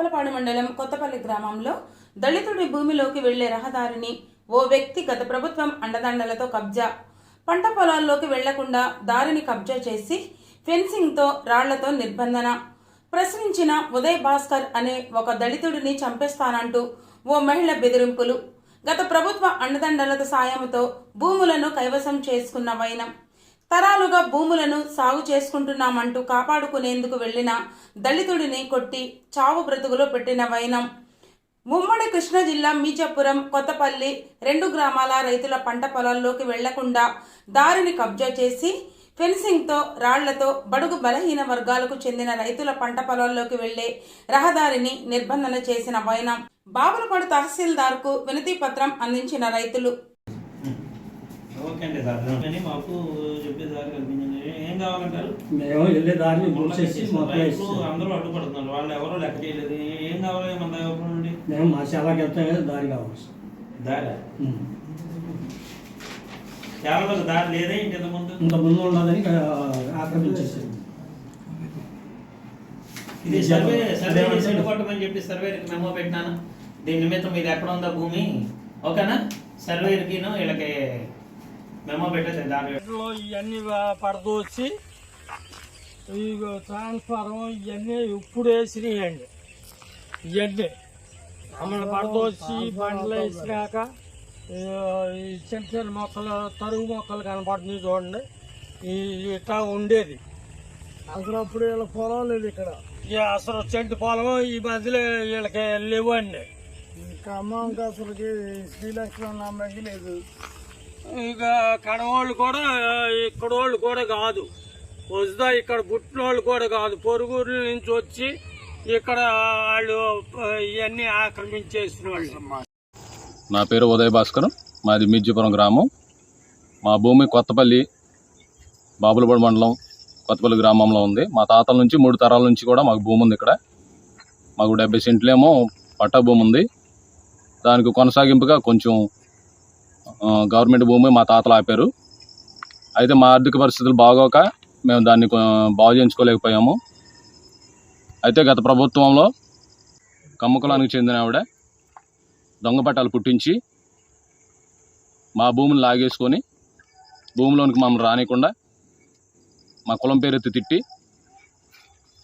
జిల్లా మండలం కొత్తపల్లి గ్రామంలో దళితుడి భూమిలోకి వెళ్ళే రహదారిని ఓ వ్యక్తి గత ప్రభుత్వం అండదండలతో కబ్జా. పంట పొలాల్లోకి వెళ్ళకుండా దారిని కబ్జా చేసి ఫెన్సింగ్తో రాళ్ళతో నిర్బంధన. ప్రశ్నించిన ఉదయ్ భాస్కర్ అనే ఒక దళితుడిని చంపేస్తానంటూ ఓ మహిళ బెదిరింపులు. గత ప్రభుత్వ అండదండలత సాయంతో భూములను కైవసం చేసుకున్న వైనం. తరాలుగా భూములను సాగు చేసుకుంటున్నామంటూ కాపాడుకునేందుకు వెళ్ళిన దళితుడిని కొట్టి చావు బ్రతుకులో పెట్టిన వైనం. ఉమ్మడి కృష్ణా జిల్లా మీజాపురం కొత్తపల్లి రెండు గ్రామాల రైతుల పంట పొలాల్లోకి వెళ్ళకుండా దారిని కబ్జా చేసి ఫెన్సింగ్తో రాళ్ళతో బడుగు బలహీన వర్గాలకు చెందిన రైతుల పంట పొలాల్లోకి వెళ్ళే రహదారిని నిర్బంధన చేసిన వైనం. బాబులపాడు తహసీల్దార్కు వినతి పత్రం అందించిన రైతులు. ఓకే అండి సార్. మాకు ఏం కావాలంటారు? మేము వెళ్ళే దారిని మూసేసి మొత్తం. అందరూ అడ్డుపడుతున్నారు. వాళ్ళు ఎవరో లెక్క చేయలేదు. ఏం కావాలి మన దగ్గర నుండి? మేము మా శాలకి వెళ్తాం కదా దారి కావాలి. దారి. చాలా దారి లేదే ఇంటి ముందు? ఇంత ముందు ఉండదని ఆక్రమించేసారు ఇది సర్వే సర్వే చేసి కొట్టమని చెప్పి సర్వేకి మెమో పెట్టినాను. దీని నిమిత్తం ఇది ఎక్కడ ఉందా భూమి. ఓకేనా? సర్వేకి వీళ్ళకి మెమో ఇంట్లో ఇవన్నీ పడదోచి ఈ ట్రాన్స్ఫారం ఇవన్నీ ఇప్పుడు వేసినాయండి ఇవన్నీ మమ్మల్ని పడదోచి బండ్లు వేసినాక ఈ చిన్న చిన్న మొక్కలు తరుగు మొక్కలు కనపడుతున్నాయి చూడండి ఈ ఇట్లా ఉండేది అసలు అప్పుడు వీళ్ళ పొలం లేదు ఇక్కడ అసలు చెంటు పొలం ఈ మధ్యలో వీళ్ళకి లేవండి ఖమ్మంకి అసలుకి శ్రీలక్ష్మణ అమ్మకి లేదు ఇక కడవాళ్ళు కూడా ఇక్కడ వాళ్ళు కూడా కాదు. వస్తా ఇక్కడ పుట్టినోళ్ళు కూడా కాదు. పొరుగురు నుంచి వచ్చి ఇక్కడ వాళ్ళు ఇవన్నీ ఆక్రమించేసిన వాళ్ళు. నా పేరు ఉదయ్ భాస్కర్. మాది మిర్జిపురం గ్రామం. మా భూమి కొత్తపల్లి బాబులపడి మండలం కొత్తపల్లి గ్రామంలో ఉంది. మా తాతల నుంచి మూడు తరాల నుంచి కూడా మాకు భూమి ఉంది ఇక్కడ. మాకు డెబ్బై సెంట్లేమో పట్టా భూమి ఉంది. దానికి కొనసాగింపుగా కొంచెం గవర్నమెంట్ భూమి మా తాతలు ఆపారు. అయితే మా ఆర్థిక పరిస్థితులు బాగోక మేము దాన్ని బాగు చేయించుకోలేకపోయాము. అయితే గత ప్రభుత్వంలో కమ్మకులానికి చెందిన ఆవిడ దొంగ పట్టాలు పుట్టించి మా భూమిని లాగేసుకొని భూమిలోనికి మమ్మల్ని రానియకుండా మా కులం పేరెత్తి తిట్టి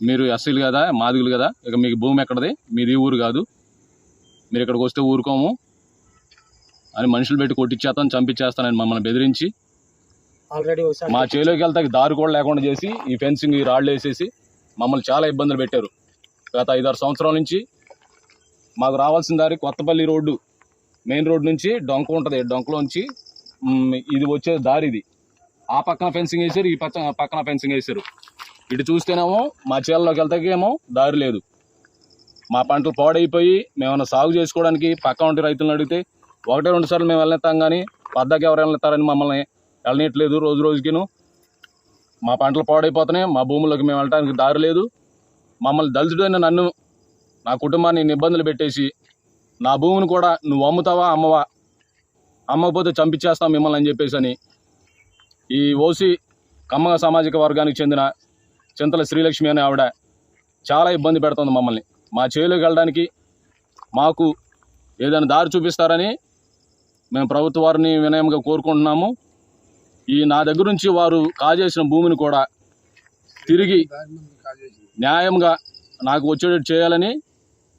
మీరు ఎస్సీలు కదా మాదిగులు కదా ఇక మీకు భూమి ఎక్కడది? మీది ఊరు కాదు. మీరు ఇక్కడికి వస్తే ఊరుకోము. అని మనుషులు పెట్టి కొట్టించేస్తాను చంపించేస్తానని మమ్మల్ని బెదిరించి ఆల్రెడీ మా చేలోకి వెళ్తే దారి కూడా లేకుండా చేసి ఈ ఫెన్సింగ్ ఈ రాళ్ళు వేసేసి మమ్మల్ని చాలా ఇబ్బందులు పెట్టారు. గత ఐదారు సంవత్సరాల నుంచి మాకు రావాల్సిన దారి కొత్తపల్లి రోడ్డు మెయిన్ రోడ్ నుంచి డొంక ఉంటుంది. డొంకలోంచి మ్, ఇది వచ్చే దారి ఇది. ఆ పక్కన ఫెన్సింగ్ వేసారు ఈ పక్కన పక్కన ఫెన్సింగ్ వేసారు. ఇటు చూస్తేనేమో మా చేలలోకి వెళ్తాకేమో దారి లేదు. మా పంటలు పాడైపోయి మేమన్నా సాగు చేసుకోవడానికి పక్క ఉంటే రైతులను అడిగితే ఒకటే రెండు సార్లు మేము వెళ్ళేస్తాం కానీ పద్దకి ఎవరు వెళ్ళతారని మమ్మల్ని వెళ్ళనిట్లేదు రోజు రోజుకిను. మా పంటలు పాడైపోతున్నాయి మా భూముల్లోకి మేము వెళ్ళడానికి దారి లేదు. మమ్మల్ని దళితుడైన నన్ను నా కుటుంబాన్ని ఇబ్బందులు పెట్టేసి నా భూమిని కూడా నువ్వు అమ్ముతావా అమ్మవా? అమ్మకపోతే చంపించేస్తాం మిమ్మల్ని అని చెప్పేసి అని ఈ ఓసి కమ్మగ సామాజిక వర్గానికి చెందిన చింతల శ్రీలక్ష్మి అనే ఆవిడ చాలా ఇబ్బంది పెడుతుంది మమ్మల్ని. మా చేలోకి వెళ్ళడానికి మాకు ఏదైనా దారి చూపిస్తారని మేము ప్రభుత్వ వారిని వినయంగా కోరుకుంటున్నాము. ఈ నా దగ్గర నుంచి వారు కాజేసిన భూమిని కూడా తిరిగి న్యాయంగా నాకు వచ్చేటట్టు చేయాలని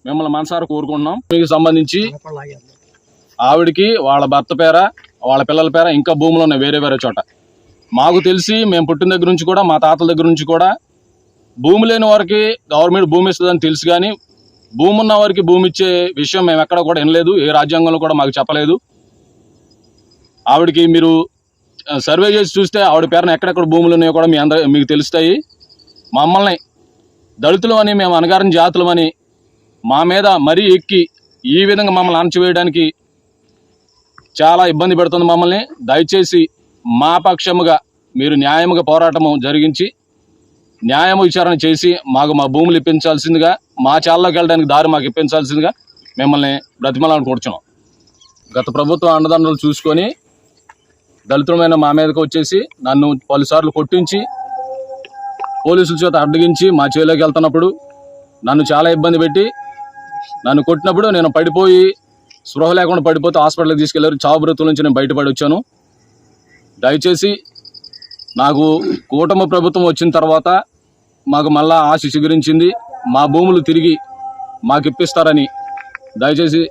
మిమ్మల్ని మనసారా కోరుకుంటున్నాం. మీకు సంబంధించి ఆవిడకి వాళ్ళ భర్త పేర వాళ్ళ పిల్లల పేర ఇంకా భూములు ఉన్నాయి వేరే వేరే చోట. మాకు తెలిసి మేము పుట్టిన దగ్గర నుంచి కూడా మా తాతల దగ్గర నుంచి కూడా భూమి లేని వారికి గవర్నమెంట్ భూమి ఇస్తుందని తెలుసు కానీ భూమి ఉన్న వారికి భూమి ఇచ్చే విషయం మేము ఎక్కడ కూడా వినలేదు ఏ రాజ్యాంగంలో కూడా మాకు చెప్పలేదు. ఆవిడకి మీరు సర్వే చేసి చూస్తే ఆవిడ పేరున ఎక్కడెక్కడ భూములు ఉన్నాయో కూడా మీ అందరూ మీకు తెలుస్తాయి. మమ్మల్ని దళితులు అని మేము అనగారిన జాతులమని మా మీద మరీ ఎక్కి ఈ విధంగా మమ్మల్ని అణచివేయడానికి చాలా ఇబ్బంది పెడుతుంది మమ్మల్ని. దయచేసి మా పక్షముగా మీరు న్యాయముగా పోరాటము జరిగించి న్యాయం విచారణ చేసి మాకు మా భూములు ఇప్పించాల్సిందిగా మా చాల్లోకి వెళ్ళడానికి దారి మాకు ఇప్పించాల్సిందిగా మిమ్మల్ని బ్రతిమలాన్ని కూర్చున్నాం గత ప్రభుత్వ అండదండలు చూసుకొని దళితులమైన మా మీదకి వచ్చేసి నన్ను పలుసార్లు కొట్టించి పోలీసుల చేత అడ్డగించి మా చేలోకి వెళ్తున్నప్పుడు నన్ను చాలా ఇబ్బంది పెట్టి నన్ను కొట్టినప్పుడు నేను పడిపోయి స్పృహ లేకుండా పడిపోతే హాస్పిటల్కి తీసుకెళ్ళారు. చావు బ్రతుల నుంచి నేను బయటపడి వచ్చాను. దయచేసి నాకు కూటమి ప్రభుత్వం వచ్చిన తర్వాత మాకు మళ్ళా ఆశ చిగురించింది. మా భూములు తిరిగి మాకు ఇప్పిస్తారని దయచేసి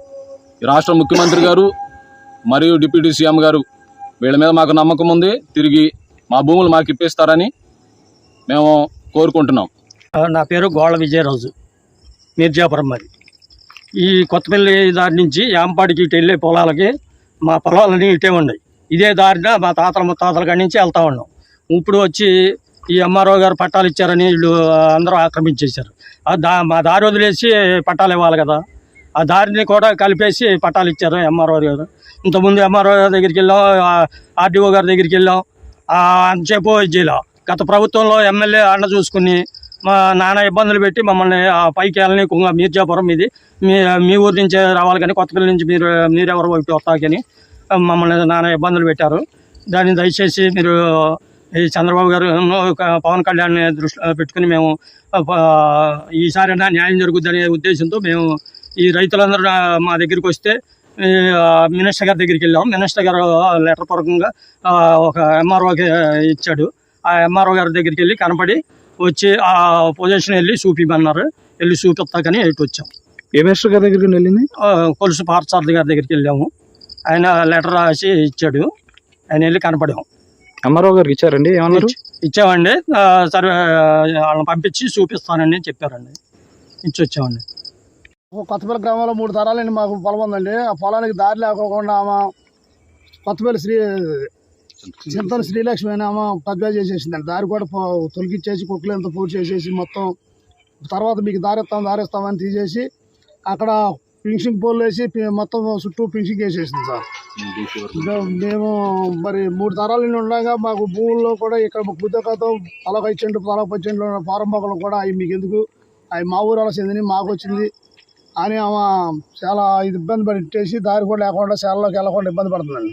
రాష్ట్ర ముఖ్యమంత్రి గారు మరియు డిప్యూటీ సీఎం గారు వీళ్ళ మీద మాకు నమ్మకం ఉంది. తిరిగి మా భూములు మాకు ఇప్పిస్తారని మేము కోరుకుంటున్నాం. నా పేరు గోళ విజయరాజు. మీర్జాపురం మరి. ఈ కొత్తపల్లి దారి నుంచి యాంపాడికి ఇటు వెళ్ళే పొలాలకి మా పొలాలన్నీ ఇటే ఉన్నాయి. ఇదే దారిన మా తాతల ముత్తాతల కాడి నుంచి వెళ్తూ ఉన్నాం. ఇప్పుడు వచ్చి ఈ ఎంఆర్ఓ గారు పట్టాలు ఇచ్చారని వీళ్ళు అందరూ ఆక్రమించేశారు. దా మా దారి వదిలేసి పట్టాలు ఇవ్వాలి కదా. ఆ దారిని కూడా కలిపేసి పట్టాలు ఇచ్చారు ఎంఆర్ఓ గారు. ఇంతకుముందు ఎంఆర్ఓ గారి దగ్గరికి వెళ్ళాం ఆర్డీఓ గారి దగ్గరికి వెళ్ళాం అంతసేపు జిల్లా గత ప్రభుత్వంలో ఎమ్మెల్యే అండ చూసుకుని మా నాన్న ఇబ్బందులు పెట్టి మమ్మల్ని పైకి వెళ్ళని కుంగ మీర్జాపురం ఇది. మీ మీ ఊరి నుంచే రావాలి కానీ కొత్తపల్లి నుంచి మీరు మీరెవరు వైపు వస్తాకని మమ్మల్ని నాన్న ఇబ్బందులు పెట్టారు. దాన్ని దయచేసి మీరు ఈ చంద్రబాబు గారు పవన్ కళ్యాణ్ దృష్టిలో పెట్టుకుని మేము ఆ, ఈసారైనా న్యాయం జరుగుద్దనే ఉద్దేశంతో మేము ఈ రైతులందరూ మా దగ్గరికి వస్తే మినిస్టర్ గారి దగ్గరికి వెళ్ళాం. మినిస్టర్ గారు లెటర్ పూర్వకంగా ఒక ఎంఆర్ఓకి ఇచ్చాడు. ఆ ఎంఆర్ఓ గారి దగ్గరికి వెళ్ళి కనపడి వచ్చి ఆ పొజిషన్ వెళ్ళి చూపిమన్నారు. వెళ్ళి చూపిస్తాకని ఇటు వచ్చాం. ఏ మినిస్టర్ గారి దగ్గరికి వెళ్ళింది? కొలుసు పార్థసారథి గారి దగ్గరికి వెళ్ళాము. ఆయన లెటర్ రాసి ఇచ్చాడు. ఆయన వెళ్ళి కనపడాము ఎంఆర్ఓ గారికి ఇచ్చారండి? ఏమన్నారు? ఇచ్చి- ఇచ్చామండి. సరే వాళ్ళని పంపించి చూపిస్తానని చెప్పారండి. ఇచ్చి వచ్చామండి. కొత్తపల్లి గ్రామంలో మూడు తరాలండి మాకు పొలం ఉందండి. ఆ పొలానికి దారి లేకోకుండా ఆమె కొత్తపల్లి శ్రీ చింతన శ్రీలక్ష్మి అని ఆమె కబ్జా చేసేసిందండి. దారి కూడా తొలగించేసి తొలగిచ్చేసి కుక్కలు ఎంత పూర్తి చేసేసి మొత్తం తర్వాత మీకు దారి ఇస్తాం దారి ఇస్తామని తీసేసి అక్కడ పింఛింగ్ పోల్ వేసి మొత్తం చుట్టూ పింఛింగ్ వేసేసింది సార్. మేము మరి మూడు తరాల నుండి ఉండగా మాకు భూముల్లో కూడా ఇక్కడ బుద్ధకతో తలకు ఐదు తలకు ఉన్న ఫారం మొక్కలు కూడా అవి మీకు ఎందుకు? అవి మా ఊరు వాళ్ళ చెందినవి మాకు వచ్చింది. అని ఆమె చాలా ఇది ఇబ్బంది పట్టేసి దారి కూడా లేకుండా శాలలోకి వెళ్ళకుండా ఇబ్బంది పడుతుందండి.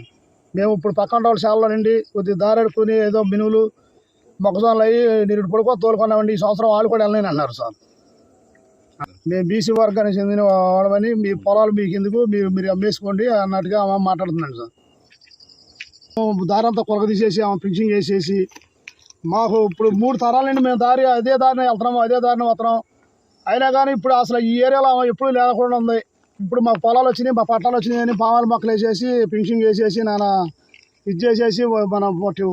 మేము ఇప్పుడు పక్కన వాళ్ళ శాలలో నుండి కొద్దిగా దారి అడుకుని ఏదో మినువులు మొక్కజొన్నలు అయ్యి నేను పడుకో తోలుకున్నామండి. ఈ సంవత్సరం వాళ్ళు కూడా వెళ్ళలేని అన్నారు సార్. మేము బీసీ వర్గానికి చెందిన వాడమని మీ పొలాలు మీకు ఎందుకు? మీరు మీరు అమ్మేసుకోండి అన్నట్టుగా ఆమె మాట్లాడుతుందండి సార్. దారంతా కొలక తీసేసి ఆమె ఫిక్సింగ్ చేసేసి మాకు ఇప్పుడు మూడు తరాలండి మేము దారి అదే దారిని వెళ్తున్నాము అదే దారిని వస్తున్నాం. అయినా కానీ ఇప్పుడు అసలు ఈ ఏరియాలో ఎప్పుడు లేకుండా ఉంది. ఇప్పుడు మాకు పొలాలు వచ్చినాయి మా పట్టాలు వచ్చినాయి అని పామాల మొక్కలు వేసేసి పెన్షన్ వేసేసి నాన్న ఇది చేసేసి మన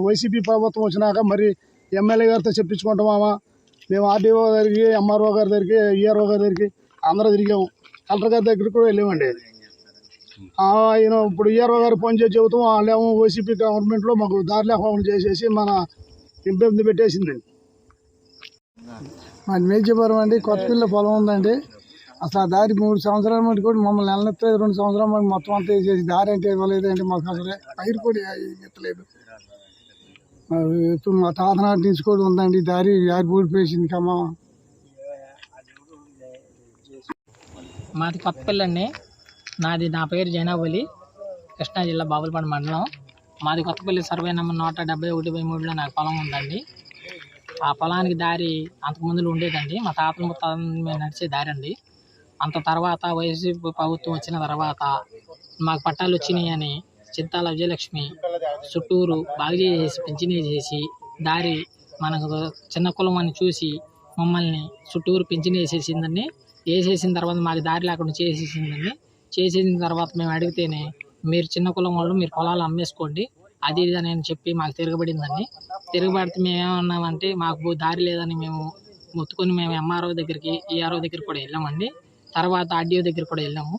వైసీపీ ప్రభుత్వం వచ్చినాక మరి ఎమ్మెల్యే గారితో చెప్పించుకుంటామా మేము. ఆర్డీఓ దగ్గరికి ఎంఆర్ఓ గారి దగ్గరికి ఈఆర్ఓ గారి దగ్గరికి అందరూ తిరిగాము కలెక్టర్ గారి దగ్గరికి కూడా వెళ్ళామండి. ఆయన ఇప్పుడు ఈఆర్ఓ గారు ఫోన్ చేసి చెబుతాం వాళ్ళేమో వైసీపీ గవర్నమెంట్లో మాకు దారి లేకుండా చేసేసి మన ఇబ్బంది పెట్టేసిందండి మాది మేజపురం అండి కొత్తపిల్ల పొలం ఉందండి. అసలు ఆ దారి మూడు సంవత్సరాల మటు కూడా మమ్మల్ని నెలనెత్తే రెండు సంవత్సరాల మటు మొత్తం అంతా వేసేసి దారి అంటే ఇవ్వలేదండి మాకు అసలే. పైరు కూడా ఎత్తలేదు. ఇప్పుడు మా తాత నుంచి కూడా ఉందండి దారి. దారి ఊడిపోయింది కమ్మా. మాది కొత్తపల్లి అండి. నాది నా పేరు జైనాబలి కృష్ణా జిల్లా బాబులపాడు మండలం. మాది కొత్తపల్లి సర్వే నెంబర్ నూట డెబ్బై ఒకటి బై మూడులో నాకు పొలం ఉందండి. ఆ పొలానికి దారి అంతకుముందులో ఉండేదండి. మా తాతల ముత్తాతల మేము నడిచే దారి అండి. అంత తర్వాత వైసీపీ ప్రభుత్వం వచ్చిన తర్వాత మాకు పట్టాలు వచ్చినాయి అని చింతాల విజయలక్ష్మి చుట్టూరు బాగు చేసి పింఛనీ చేసి దారి మనకు చిన్న కులం అని చూసి మమ్మల్ని చుట్టూరు పింఛనీ వేసేసిందండి వేసేసిన తర్వాత మాకు దారి లేకుండా చేసేసిందండి. చేసేసిన తర్వాత మేము అడిగితేనే మీరు చిన్న కులం వాళ్ళు మీరు పొలాలు అమ్మేసుకోండి. అది ఇది అని చెప్పి మాకు తిరగబడిందండి. తిరగబడితే మేమేమన్నామంటే మాకు దారి లేదని మేము మొత్తుకొని మేము ఎంఆర్ఓ దగ్గరికి ఈఆర్ఓ దగ్గర కూడా వెళ్ళామండి. తర్వాత ఆర్డీఓ దగ్గర కూడా వెళ్ళాము.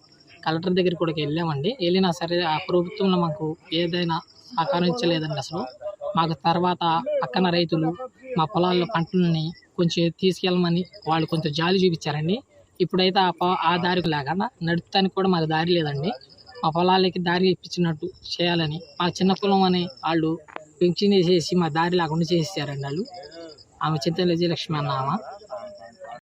కలెక్టర్ దగ్గర కూడా వెళ్ళామండి. వెళ్ళినా సరే ఆ ప్రభుత్వంలో మాకు ఏదైనా సహకరించలేదండి అసలు. మాకు తర్వాత పక్కన రైతులు మా పొలాల్లో పంటలని కొంచెం తీసుకెళ్ళమని వాళ్ళు కొంచెం జాలి చూపించారండి. ఇప్పుడైతే ఆ ఆ దారికి లేకుండా నడుపుతానికి కూడా మాకు దారి లేదండి. మా పొలాలకి దారి ఇప్పించినట్టు చేయాలని మా చిన్న కులం అని వాళ్ళు పెంచిన చేసి మా దారి లేకుండా చేసేసారండి వాళ్ళు. ఆమె చింతల విజయలక్ష్మి అన్న ఆమె.